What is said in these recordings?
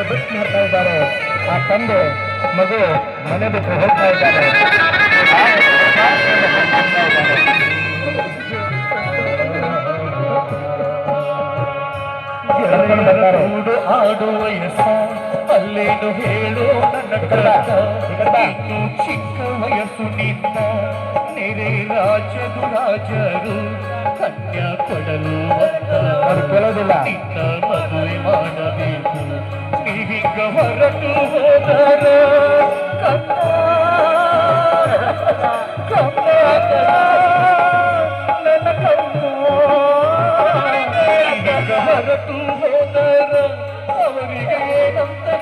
ದುಃಖ ಮಾಡ್ತಾ ಇದ್ದಾರೆ. ಆ ತಂದೆ ಮಗು ಮನೆ ಬಿಟ್ಟು ಹೋಗ್ತಾ ಇದ್ದಾರೆ. ಆಡುವ ಎಸ ಅಲ್ಲೇನು ಹೇಳು ನನ್ನ ಇನ್ನು ಚಿಕ್ಕ ವಯಸ್ಸು ನಿನ್ನ ನೆರೆ ರಾಜರು ರಾಜರು ಕನ್ಯಾ ಕೊಡಲು ನಿನ್ನ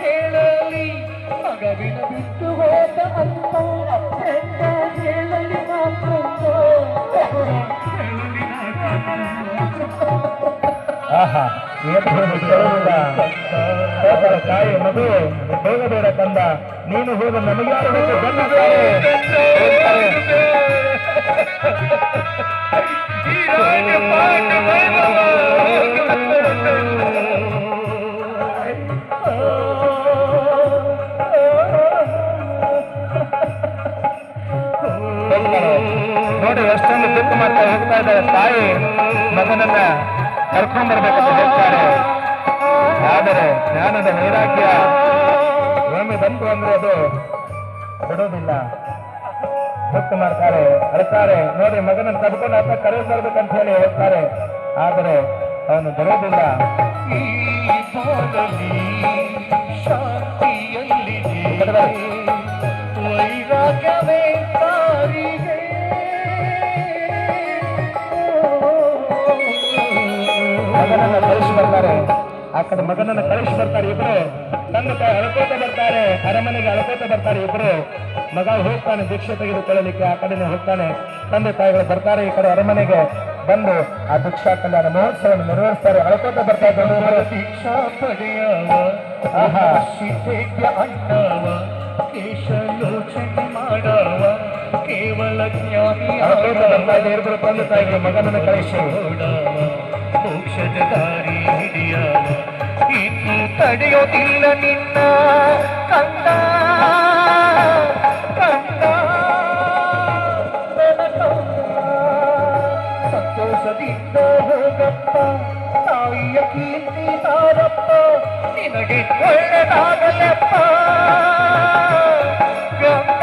ಹೇಳಲಿ ಮಗವಿನ ಬಿಟ್ಟು ಹೋದ ಅಂತ ಎಂತ ಆಹಾ ತಾಯಿ ಮಗು ಹೋಗಬೇಡ ಕಂದ ನೀನು ಹೋದ. ಹೋಗ್ತಾರೆ. ನೋಡಿ, ಎಷ್ಟೊಂದು ದುಃಖ ಮಾಡ್ತಾ ಹೋಗ್ತಾ ಇದ್ದಾರೆ ತಾಯಿ ಮಗನನ್ನ ಕರ್ಕೊಂಡ್ ಬರ್ಬೇಕಂತ ಹೇಳ್ತಾರೆ. ಆದರೆ ಜ್ಞಾನದ ನೈರಾಗ್ಯ ಒಮ್ಮೆ ಬಂತು ಅಂದ್ರೆ ಅದು ಬಿಡೋದಿಲ್ಲ ದುಃಖ ಮಾಡ್ತಾರೆ. ಅಳ್ತಾರೆ ನೋಡಿ, ಮಗನನ್ನು ಕರ್ಕೊಂಡು ಆತ ಕರೆ ಬರ್ಬೇಕಂತ ಹೇಳಿ ಹೇಳ್ತಾರೆ. ಆದರೆ ಅವನು ಬರೋದಿಲ್ಲ. ಮಗನನ್ನ ಕಳಿಸಿ ಬರ್ತಾರೆ. ಆ ಕಡೆ ಮಗನನ್ನ ಕಳಿಸಿ ಬರ್ತಾರೆ ಇಬ್ರು. ತಂದೆ ತಾಯಿ ಅಳ್ಕೋತ ಬರ್ತಾರೆ ಅರಮನೆಗೆ ಅಳ್ಕೋತ ಬರ್ತಾರೆ ಇಬ್ರು. ಮಗ ಹೋಗ್ತಾನೆ ಭಿಕ್ಷೆ ತೆಗೆದುಕೊಳ್ಳಲಿಕ್ಕೆ ಆ ಕಡೆನೆ ಹೋಗ್ತಾನೆ. ತಂದೆ ತಾಯಿಗಳು ಬರ್ತಾರೆ ಈ ಕಡೆ ಅರಮನೆಗೆ. ಬಂದು ಆ ಭಿಕ್ಷಾ ಕಲ್ಯಾಣ ಮಹೋತ್ಸವವನ್ನು ನೆರವೇರಿಸ್ತಾರೆ. ಅಳ್ಕೋತ ಬರ್ತಾ ಇದ್ದಾರೆ ಪಡೆಯವ ಅಣ್ಣವ ಕೇಶಲೋಚನೆ ಮಾಡವ ಕೇವಲ ಜ್ಞಾನಿ ಅಳ್ಕೋತ ಬರ್ತಾ ಇದೆ ತಂದೆ ತಾಯಿಗಳು ಮಗನನ್ನ ಕಳಿಸಿ. ಮೋಕ್ಷದ ದಾರಿ ಹಿಡಿಯವ ಇನ್ನು ತಡೆಯೋದಿಲ್ಲ ನಿನ್ನ ಕಂದ ನನ್ನ ಕಂದ. ಸಂತೋಷದಿಂದ ಹೋಗಪ್ಪ ತಾಯಿಯ ಕೀರ್ತಿ ತಾರಪ್ಪ ನಿನಗೆ ಒಳ್ಳೆದಾಗಲಪ್ಪ. ಗಂಗ.